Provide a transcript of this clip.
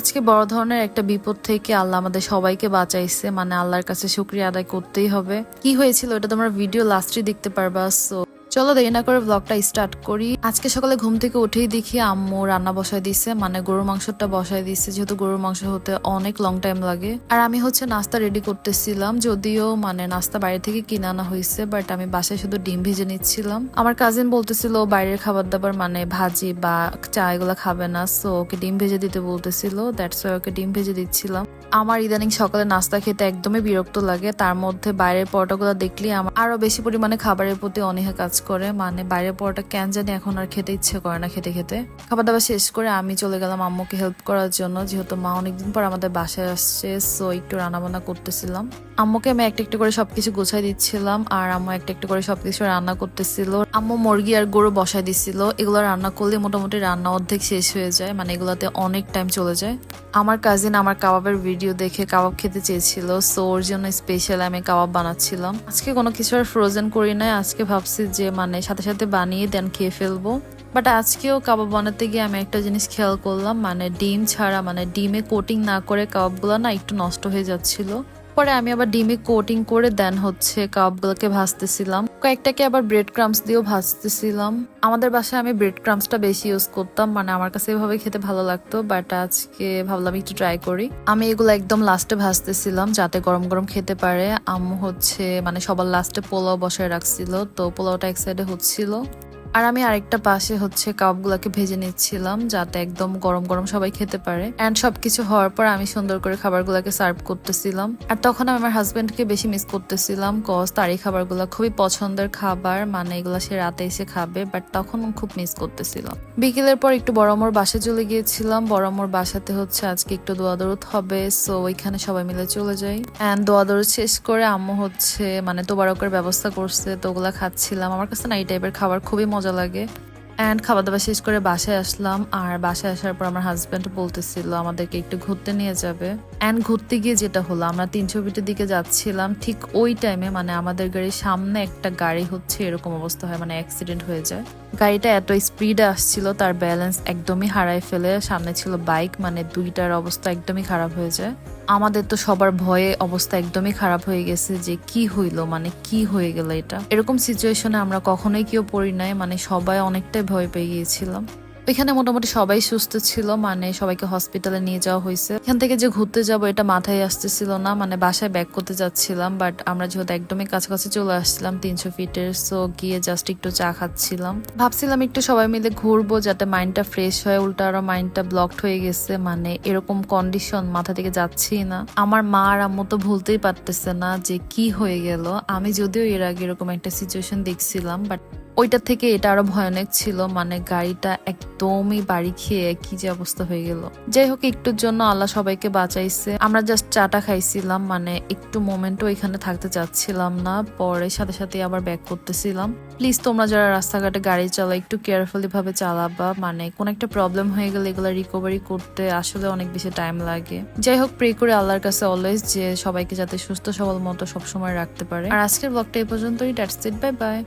আজকে বড় ধরনের একটা বিপদ থেকে আল্লাহ আমাদের সবাইকে বাঁচাইছে। মানে আল্লাহর কাছে শুক্রিয়া আদায় করতেই হবে। কি হয়েছিল? এটা তোমরা ভিডিও লাস্টে দেখতে পারবা সো চলো দেরি না করে ব্লগটা স্টার্ট করি। আজকে সকালে ঘুম থেকে উঠেই দেখি আম্মু রান্না বসায় দিছে মানে গরুর মাংসটা বসায় দিছে, যেহেতু গরুর মাংস হতে অনেক লং টাইম লাগে। আর আমি হচ্ছে নাস্তা রেডি করতেছিলাম, যদিও মানে নাস্তা বাইরে থেকে কিনে আনা হয়েছে বাট আমি বাসায় শুধু ডিম ভেজে নিচ্ছিলাম। আমার কাজিন বলতেছিল, বাইরের খাবার দাবার মানে ভাজি বা চা এগুলো খাবে না সো ওকে ডিম ভেজে দিতে বলতেছিল দ্যাটস ওকে ডিম ভেজে দিচ্ছিলাম। আমার ইদানিং সকালে নাস্তা খেতে একদমই বিরক্ত লাগে। তার মধ্যে বাইরের পরোটাগুলো দেখলে আমার আরও বেশি পরিমাণে খাবারের প্রতি অনীহা কাজ করে। মানে বাইরের পরোটা কেন জানি এখন আর খেতে ইচ্ছে করে না খেতে খেতে। খাবার দাবার শেষ করে আমি চলে গেলাম আম্মুকে হেল্প করার জন্য। যেহেতু মা অনেকদিন পর আমাদের বাসায় আসছে সো একটু রান্নাবান্না করতেছিলাম। আম্মুকে আমি একটা একটু করে সবকিছু গুছাই দিচ্ছিলাম আর আম্মু একটা একটু করে সবকিছু রান্না করতেছিল। আম্মু মুরগি আর গরু বসাই দিছিল। এগুলো রান্না করলে মোটামুটি রান্না অর্ধেক শেষ হয়ে যায়। মানে এগুলোতে অনেক টাইম চলে যায়। আমার কাজিন আমার কাবাবের ভিডিও দেখে কাবাব খেতে চেয়েছিল সো ওর জন্য স্পেশাল আমি কাবাব বানাচ্ছিলাম। আজকে কোনো কিছু আর ফ্রোজেন করি নাই, আজকে ভাবছি যে মানে সাথে সাথে বানিয়ে দেন খেয়ে ফেলব। বাট আজকেও কাবাব বানাতে গিয়ে আমি একটা জিনিস খেয়াল করলাম মানে ডিম ছাড়া মানে ডিমে কোটিং না করে কাবাবগুলো না একটু নষ্ট হয়ে যাচ্ছিল। পরে আমি আবার ডিমে কোটিং করে দেন হচ্ছে কাবাবগুলোকে ভাজতেছিলাম। কয়েকটাকে আবার ব্রেড ক্রামস দিয়েও ভাজতেছিলাম। আমাদের বাসায় আমি ব্রেড ক্রামসটা বেশি ইউজ করতাম মানে আমার কাছে এভাবে খেতে ভালো লাগতো বাট আজকে ভাবলাম একটু ট্রাই করি। আমি এগুলো একদম লাস্টে ভাজতেছিলাম যাতে গরম গরম খেতে পারে। আম্মু হচ্ছে মানে সবার লাস্টে পোলাও বসায় রাখছিল, তো পোলাওটা এক সাইডে হচ্ছিল। আর আমি আরেকটা পাশে হচ্ছে কাপগুলোকে ভেজে নিচ্ছিলাম যাতে একদম গরম গরম সবাই খেতে পারে। অ্যান্ড সবকিছু হওয়ার পর আমি সুন্দর করে খাবারগুলোকে সার্ভ করতেছিলাম। আর তখন আমি আমার হাজবেন্ডকে বেশি মিস করতেছিলাম কজ তার এই খাবারগুলো খুবই পছন্দের খাবার। মানে এগুলো সে রাতে এসে খাবে বাট তখন খুব মিস করতেছিলাম। বিকেলের পর একটু বড়মোর বাসায় চলে গিয়েছিলাম। বড়মোর বাসাতে হচ্ছে আজকে একটু দোয়াদরুদ হবে সো ওইখানে সবাই মিলে চলে যাই। অ্যান্ড দোয়াদরুদ শেষ করে আম্মু হচ্ছে মানে তোবারকের ব্যবস্থা করছে, তো ওগুলা খাচ্ছিলাম। আমার কাছে না এই টাইপের খাবার খুবই মজা লাগে। অ্যান্ড খাওয়া দাওয়া শেষ করে বাসায় আসলাম। আর বাসায় আসার পর আমার হাজব্যান্ড বলতেছিল, আমাদেরকে একটু ঘুরতে নিয়ে যাবে। অ্যান্ড ঘুরতে গিয়ে যেটা হলো, আমরা তিন ছবিটির দিকে যাচ্ছিলাম। ঠিক ওই টাইমে মানে আমাদের গাড়ির সামনে একটা গাড়ি হচ্ছে, এরকম অবস্থা হয় মানে অ্যাক্সিডেন্ট হয়ে যায়। গাড়িটা এত স্পিডে আসছিল, তার ব্যালেন্স একদমই হারায় ফেলে। সামনে ছিল বাইক মানে দুইটার অবস্থা একদমই খারাপ হয়ে যায়। আমাদের তো সবার ভয়ে অবস্থা একদমই খারাপ হয়ে গেছে যে কি হইল মানে কি হয়ে গেল এটা? এরকম সিচুয়েশনে আমরা কখনোই কেউ পড়ি নাই মানে সবাই অনেকটাই ভয় পেয়ে গিয়েছিলাম। এখানে মোটামুটি সবাই সুস্থ ছিল মানে সবাইকে হসপিটালে নিয়ে যাওয়া হয়েছে। এখান থেকে যে ঘুরতে যাব এটা মাথায় আসতেছিল না মানে বাসায় ব্যাক করতে যাচ্ছিলাম বাট আমরা যেহেতু একদমই কাছাকাছি চলে আসছিলাম, তিনশো ফিটের সো গিয়ে জাস্ট একটু চা খাচ্ছিলাম। ভাবছিলাম একটু সবাই মিলে ঘুরবো যাতে মাইন্ডটা ফ্রেশ হয়, উল্টা আরও মাইন্ডটা ব্লকড হয়ে গেছে মানে এরকম কন্ডিশন মাথা থেকে যাচ্ছি না। আমার মা আর আম্মু তো ভুলতেই পারতেছে না যে কি হয়ে গেল। আমি যদিও এর আগে এরকম একটা সিচুয়েশন দেখছিলাম বাট ওইটা থেকে এটা আরও ভয়ানক ছিল মানে গাড়িটা একদমই বাড়ি খেয়ে কি যে অবস্থা হয়ে গেল। যাই হোক, একটুর জন্য আল্লাহ সবাইকে বাঁচাইছে। আমরা জাস্ট চাটা খাইছিলাম মানে একটু মোমেন্টও এখানে থাকতে চাচ্ছিলাম না, পরে সাথে সাথে আবার ব্যাক করতেছিলাম। প্লিজ তোমরা যারা রাস্তাঘাটে গাড়ি চালাও, একটু কেয়ারফুলি ভাবে চালাবা মানে কোন একটা প্রবলেম হয়ে গেলে এগুলো রিকভারি করতে আসলে অনেক বেশি টাইম লাগে। যাই হোক প্রে করে আল্লাহর কাছে অলওয়েজ যে সবাইকে যাতে সুস্থ, সবল মতো সবসময় রাখতে পারে। আর আজকের ব্লগটা এই পর্যন্তই দ্যাটস ইট বাই বাই